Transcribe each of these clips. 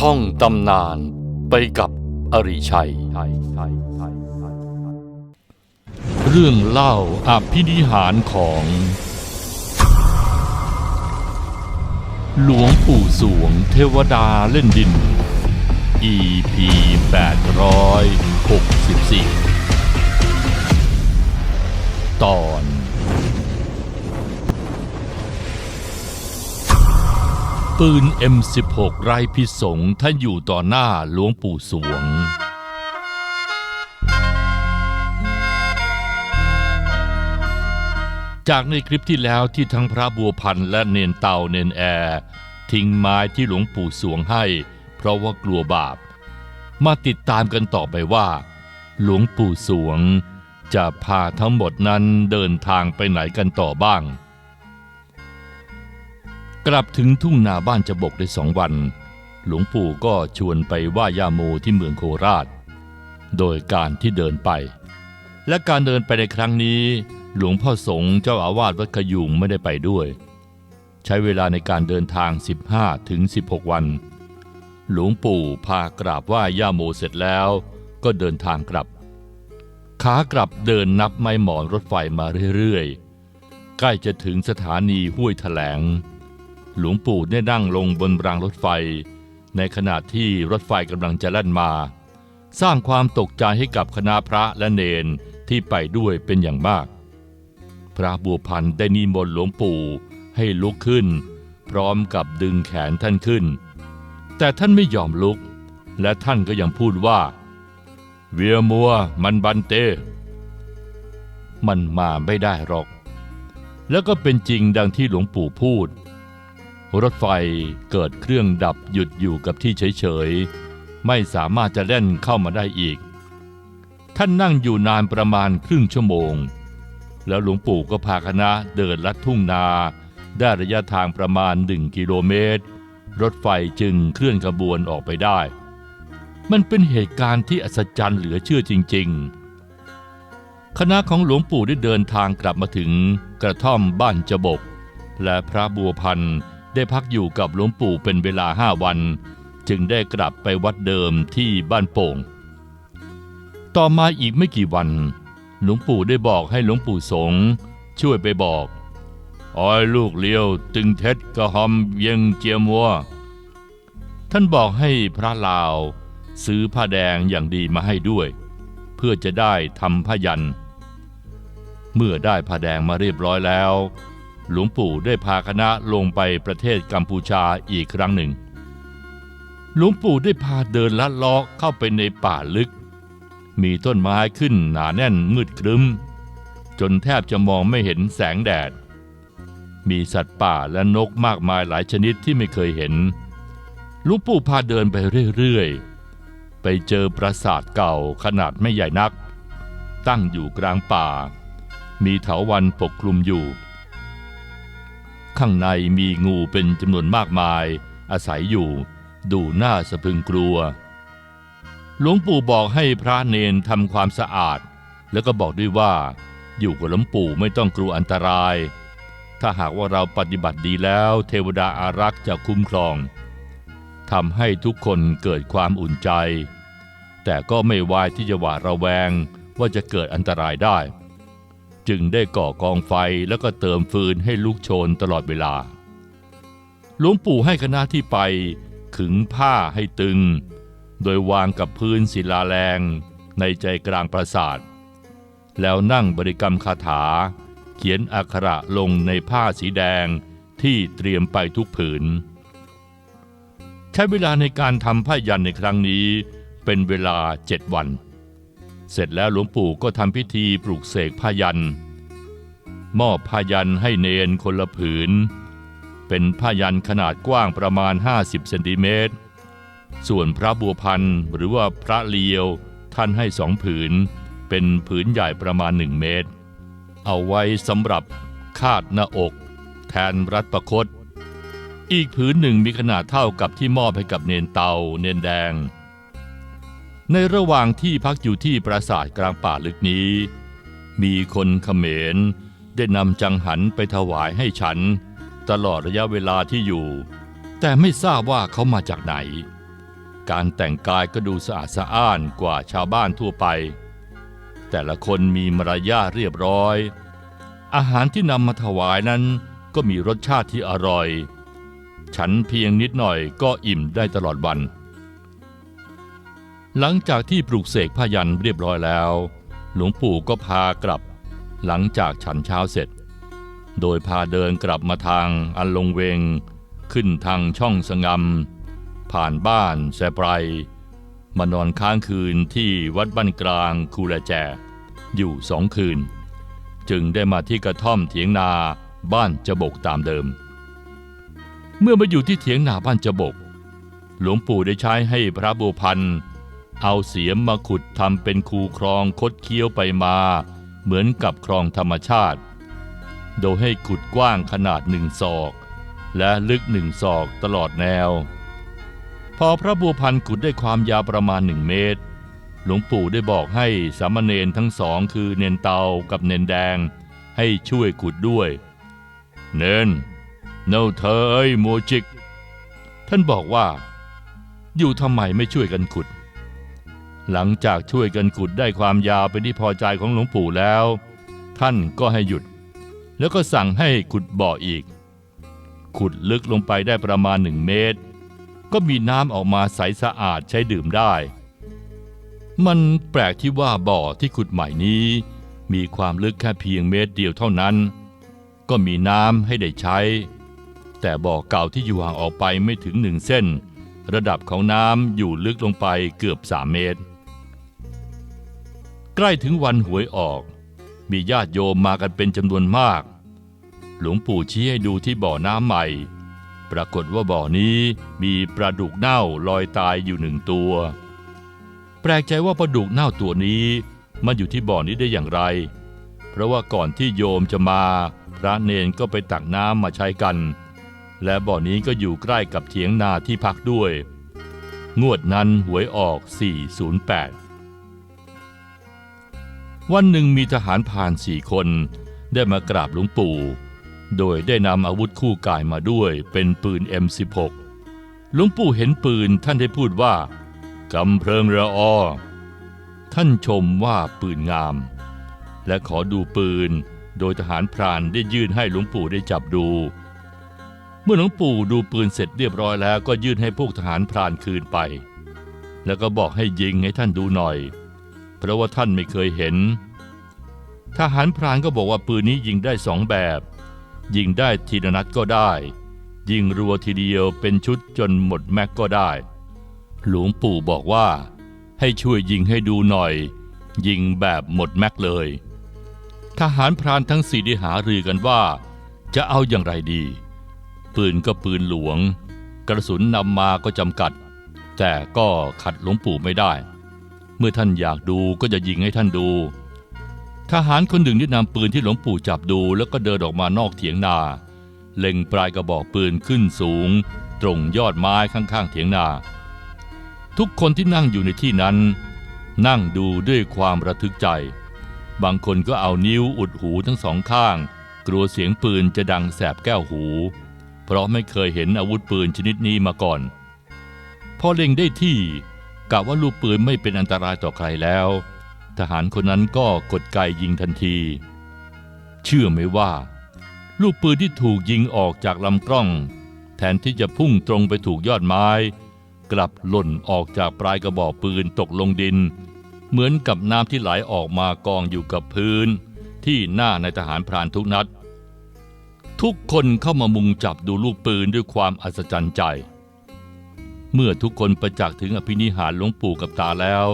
ท่องตำนานไปกับอริชัย เรื่องเล่าอภินิหารของ หลวงปู่สวงเทวดาเล่นดิน EP 864 ปืน M16 ไรพิสงท่านอยู่ต่อหน้าหลวงปู่สวง จากในคลิปที่แล้วที่ทั้งพระบัวพันธ์และเนนเตาเนนแอร์ทิ้งไม้ที่หลวงปู่สวงให้ เพราะว่ากลัวบาป มาติดตามกันต่อไปว่า หลวงปู่สวงจะพาทั้งหมดนั้นเดินทางไปไหนกันต่อบ้าง กลับถึงทุ่งนาบ้านจบกได้สองวัน หลวงปู่ก็ชวนไปไหว้ย่าโมที่เมืองโคราช โดยการที่เดินไป และการเดินไปในครั้งนี้ หลวงพ่อสงฆ์เจ้าอาวาสวัดขยุงไม่ได้ไปด้วย ใช้เวลาในการเดินทาง 15ถึง16 วัน หลวงปู่พากราบไหว้ย่าโมเสร็จแล้ว ก็เดินทางกลับ ขากลับเดินนับไม้หมอนรถไฟมาเรื่อยๆ ใกล้จะถึงสถานีห้วยแถลง หลวงปู่ได้นั่งลงบนรางรถไฟ ในขณะที่รถไฟกำลังจะแล่นมา สร้างความตกใจให้กับคณะพระและเนนที่ไปด้วยเป็นอย่างมาก พระบัวพันธ์ได้นิมนต์หลวงปู่ให้ลุกขึ้น พร้อมกับดึงแขนท่านขึ้น แต่ท่านไม่ยอมลุก และท่านก็ยังพูดว่า เวียมัวมันบันเต มันมาไม่ได้หรอก แล้วก็เป็นจริงดังที่หลวงปู่พูด รถไฟเกิดเครื่องดับหยุดอยู่กับที่เฉยๆ ไม่สามารถจะเล่นเข้ามาได้อีก ท่านนั่งอยู่นานประมาณครึ่งชั่วโมง แล้วหลวงปู่ก็พาคณะเดินลัดทุ่งนา ได้ระยะทางประมาณหนึ่งกิโลเมตร รถไฟจึงเคลื่อนขบวนออกไปได้ มันเป็นเหตุการณ์ที่อัศจรรย์เหลือเชื่อจริง ๆ คณะของหลวงปู่ได้เดินทางกลับมาถึงกระท่อมบ้านจบก และพระบัวพันธ์ ได้พักอยู่กับหลวงปู่เป็นเวลาห้าวัน จึงได้กลับไปวัดเดิมที่บ้านโป่ง ต่อมาอีกไม่กี่วัน หลวงปู่ได้บอกให้หลวงปู่สงช่วยไปบอกอ้อยลูกเลี้ยวตึงเท็ดกระหอมเยงเจียมวัวท่านบอกให้พระลาว ซื้อผ้าแดงอย่างดีมาให้ด้วย เพื่อจะได้ทำผ้ายัน เมื่อได้ผ้าแดงมาเรียบร้อยแล้ว หลวงปู่ได้พาคณะลงไปประเทศกัมพูชาอีกครั้งหนึ่ง หลวงปู่ได้พาเดินลัดเลาะเข้าไปในป่าลึก มีต้นไม้ขึ้นหนาแน่นมืดครึ้ม จนแทบจะมองไม่เห็นแสงแดด มีสัตว์ป่าและนกมากมายหลายชนิดที่ไม่เคยเห็น หลวงปู่พาเดินไปเรื่อยๆ ไปเจอปราสาทเก่าขนาดไม่ใหญ่นัก ตั้งอยู่กลางป่า มีเถาวันปกคลุมอยู่ ข้างในมีงูเป็นจำนวนมากมาย อาศัยอยู่ ดูน้าสะพึงกลัว หลวงปู่บอกให้พระเนนทำความสะอาด แล้วก็บอกด้วยว่า อยู่กับหลวงปู่ไม่ต้องกลัวอันตราย ถ้าหากว่าเราปฏิบัติดีแล้วเทวดาอารักษ์จะคุ้มครองทำให้ทุกคนเกิดความอุ่นใจ แต่ก็ไม่วายที่จะหวาดระแวงว่าจะเกิดอันตรายได้ จึงได้ก่อกองไฟแล้วก็เติมฟืนให้ลุกโชนตลอดเวลา หลวงปู่ให้คณะที่ไป ขึงผ้าให้ตึง โดยวางกับพื้นศิลาแรงในใจกลางปราสาท แล้วนั่งบริกรรมคาถา เขียนอักขระลงในผ้าสีแดงที่เตรียมไปทุกผืน ใช้เวลาในการทำผ้ายันในครั้งนี้เป็นเวลาเจ็ดวัน เสร็จแล้วหลวงปู่ก็ทำพิธีปลูกเสกผ้ายัน มอบผ้ายันให้เนนคนละผืน เป็นผ้ายันขนาดกว้างประมาณ 50 เซนติเมตร ส่วนพระบัวพันธ์หรือว่าพระเลียวท่านให้สองผืน เป็นผืนใหญ่ประมาณหนึ่งเมตร เอาไว้สำหรับคาดหน้าอก แทนรัดประคต อีกผืนหนึ่งมีขนาดเท่ากับที่มอบให้กับเนนเตาเนนแดง ในระหว่างที่พักอยู่ที่ปราสาทกลางป่าลึกนี้ มีคนเขมรได้นำจังหันไปถวายให้ฉัน ตลอดระยะเวลาที่อยู่ แต่ไม่ทราบว่าเขามาจากไหน การแต่งกายก็ดูสะอาดสะอ้านกว่าชาวบ้านทั่วไป แต่ละคนมีมารยาทเรียบร้อย อาหารที่นำมาถวายนั้นก็มีรสชาติที่อร่อย ฉันเพียงนิดหน่อยก็อิ่มได้ตลอดวัน หลังจากที่ปลูกเสกผ้ายันเรียบร้อยแล้ว หลวงปู่ก็พากลับ หลังจากฉันเช้าเสร็จ โดยพาเดินกลับมาทางอันลงเวง ขึ้นทางช่องสงำผ่านบ้านแสไพรมานอนค้างคืนที่วัดบ้านกลางคูแลแจ อยู่สองคืน จึงได้มาที่กระท่อมเถียงนาบ้านจบกตามเดิม เมื่อมาอยู่ที่เถียงนาบ้านจบก หลวงปู่ได้ใช้ให้พระบัวพันธ์ เอาเสียมมาขุดทำเป็นคูคลองคดเคี้ยวไปมา เหมือนกับคลองธรรมชาติ โดยให้ขุดกว้างขนาดหนึ่งศอก และลึกหนึ่งศอกตลอดแนว พอพระบัวพันธ์ขุดได้ความยาวประมาณหนึ่งเมตร หลวงปู่ได้บอกให้สามเณรทั้งสองคือเนนเตากับเนนแดง ให้ช่วยขุดด้วย เนนเนาเธอเอ้ยโมจิก ท่านบอกว่า อยู่ทำไมไม่ช่วยกันขุด หลังจากช่วยกันขุดได้ความยาวเป็นที่พอใจของหลวงปู่แล้ว ท่านก็ให้หยุด แล้วก็สั่งให้ขุดบ่ออีก ขุดลึกลงไปได้ประมาณหนึ่งเมตร ก็มีน้ำออกมาใสสะอาดใช้ดื่มได้ มันแปลกที่ว่าบ่อที่ขุดใหม่นี้ มีความลึกแค่เพียงเมตรเดียวเท่านั้น ก็มีน้ำให้ได้ใช้ แต่บ่อเก่าที่อยู่ห่างออกไปไม่ถึงหนึ่งเส้น ระดับของน้ำอยู่ลึกลงไปเกือบสามเมตร ใกล้ถึงวันหวยออก มีญาติโยมมากันเป็นจำนวนมาก หลวงปู่ชี้ให้ดูที่บ่อน้ำใหม่ ปรากฏว่าบ่อนี้มีปลาดุกเน่าลอยตายอยู่หนึ่งตัว แปลกใจว่าปลาดุกเน่าตัวนี้ มันอยู่ที่บ่อนี้ได้อย่างไร เพราะว่าก่อนที่โยมจะมา พระเนนก็ไปตักน้ำมาใช้กัน และบ่อนี้ก็อยู่ใกล้กับเถียงนาที่พักด้วย งวดนั้นหวยออก 408 วันหนึ่งมีทหารผ่านสี่คน ได้มากราบหลวงปู่ โดยได้นำอาวุธคู่กายมาด้วยเป็นปืน M16 หลวงปู่เห็นปืนท่านได้พูดว่ากำเพลิงระออ ท่านชมว่าปืนงาม และขอดูปืนโดยทหารพรานได้ยื่นให้หลวงปู่ได้จับดู เมื่อหลวงปู่ดูปืนเสร็จเรียบร้อยแล้วก็ยื่นให้พวกทหารพรานคืนไป แล้วก็บอกให้ยิงให้ท่านดูหน่อย เพราะว่าท่านไม่เคยเห็น ทหารพรานก็บอกว่าปืนนี้ยิงได้สองแบบ ยิงได้ทีละนัดก็ได้ ยิงรัวทีเดียวเป็นชุดจนหมดแม็กก็ได้ หลวงปู่บอกว่า ให้ช่วยยิงให้ดูหน่อย ยิงแบบหมดแม็กเลย ทหารพรานทั้งสี่ได้หารือกันว่า จะเอาอย่างไรดี ปืนก็ปืนหลวง กระสุนนำมาก็จำกัด แต่ก็ขัดหลวงปู่ไม่ได้ เมื่อท่านอยากดูก็จะยิงให้ท่านดู ทหารคนหนึ่งได้นำปืนที่หลวงปู่จับดูแล้วก็เดินออกมานอกเถียงนา เล็งปลายกระบอกปืนขึ้นสูง ตรงยอดไม้ข้างๆเถียงนา ทุกคนที่นั่งอยู่ในที่นั้น นั่งดูด้วยความระทึกใจ บางคนก็เอานิ้วอุดหูทั้งสองข้าง กลัวเสียงปืนจะดังแสบแก้วหู เพราะไม่เคยเห็นอาวุธปืนชนิดนี้มาก่อนพอเล็งได้ที่ กะว่าลูกปืนไม่เป็นอันตรายต่อใครแล้ว ทหารคนนั้นก็กดไกยิงทันที เชื่อไหมว่า ลูกปืนที่ถูกยิงออกจากลำกล้อง แทนที่จะพุ่งตรงไปถูกยอดไม้ กลับหล่นออกจากปลายกระบอกปืนตกลงดิน เหมือนกับน้ำที่ไหลออกมากองอยู่กับพื้น ที่หน้าในทหารพรานทุกนัด ทุกคนเข้ามามุงจับดูลูกปืนด้วยความอัศจรรย์ใจ เมื่อทุกคนประจักษ์ถึงอภินิหารหลวงปู่กับตาแล้ว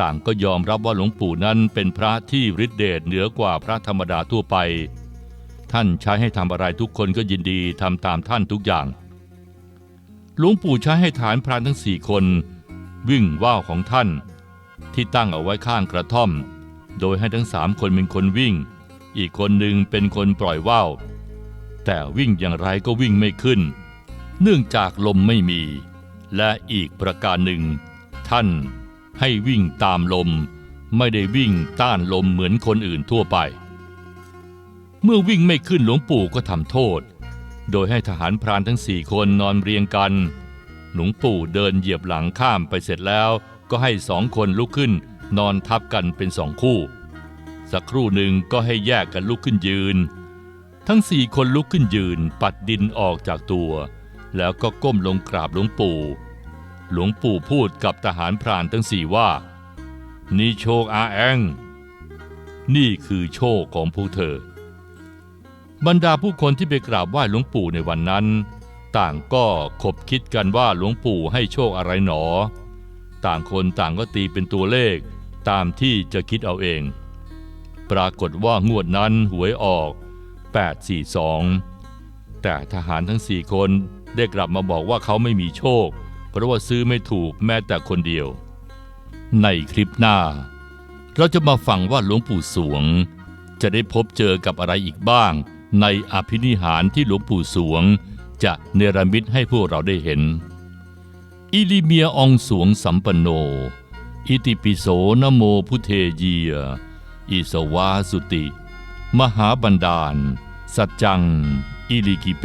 ต่างก็ยอมรับว่าหลวงปู่นั้นเป็นพระที่ฤทธิเดชเหนือกว่าพระธรรมดาทั่วไป ท่านใช้ให้ทำอะไรทุกคนก็ยินดีทำตามท่านทุกอย่าง หลวงปู่ใช้ให้ฐานพรานทั้งสี่คน วิ่งว่าวของท่าน ที่ตั้งเอาไว้ข้างกระท่อม โดยให้ทั้งสามคนเป็นคนวิ่ง อีกคนหนึ่งเป็นคนปล่อยว่าวแต่วิ่งอย่างไรก็วิ่งไม่ขึ้น เนื่องจากลมไม่มี และอีกประการหนึ่ง ท่านให้วิ่งตามลม ไม่ได้วิ่งต้านลมเหมือนคนอื่นทั่วไป เมื่อวิ่งไม่ขึ้นหลวงปู่ก็ทำโทษ โดยให้ทหารพรานทั้งสี่คนนอนเรียงกัน หลวงปู่เดินเหยียบหลังข้ามไปเสร็จแล้ว ก็ให้สองคนลุกขึ้นนอนทับกันเป็นสองคู่ สักครู่หนึ่งก็ให้แยกกันลุกขึ้นยืน ทั้งสี่คนลุกขึ้นยืนปัดดินออกจากตัว แล้วก็ก้มลงกราบหลวงปู่ หลวงปู่พูดกับทหารพรานทั้งสี่ว่านี่โชคอาแองนี่คือโชคของพวกเธอ บรรดาผู้คนที่ไปกราบไหว้หลวงปู่ในวันนั้น ต่างก็คบคิดกันว่าหลวงปู่ให้โชคอะไรหนอ ต่างคนต่างก็ตีเป็นตัวเลขตามที่จะคิดเอาเอง ปรากฏว่างวดนั้นหวยออก 842 แต่ทหารทั้งสี่คน ได้กลับมาบอกว่าเขาไม่มีโชค เพราะว่าซื้อไม่ถูกแม้แต่คนเดียว ในคลิปหน้า เราจะมาฟังว่าหลวงปู่สวง จะได้พบเจอกับอะไรอีกบ้าง ในอภินิหารที่หลวงปู่สวง จะเนรมิตให้พวกเราได้เห็น อิลิเมียองสวงสัมปโน อิติปิโสนโมพุเทเยีย อิสวาสุติ มหาบันดาล สัจจัง อิลิกิเป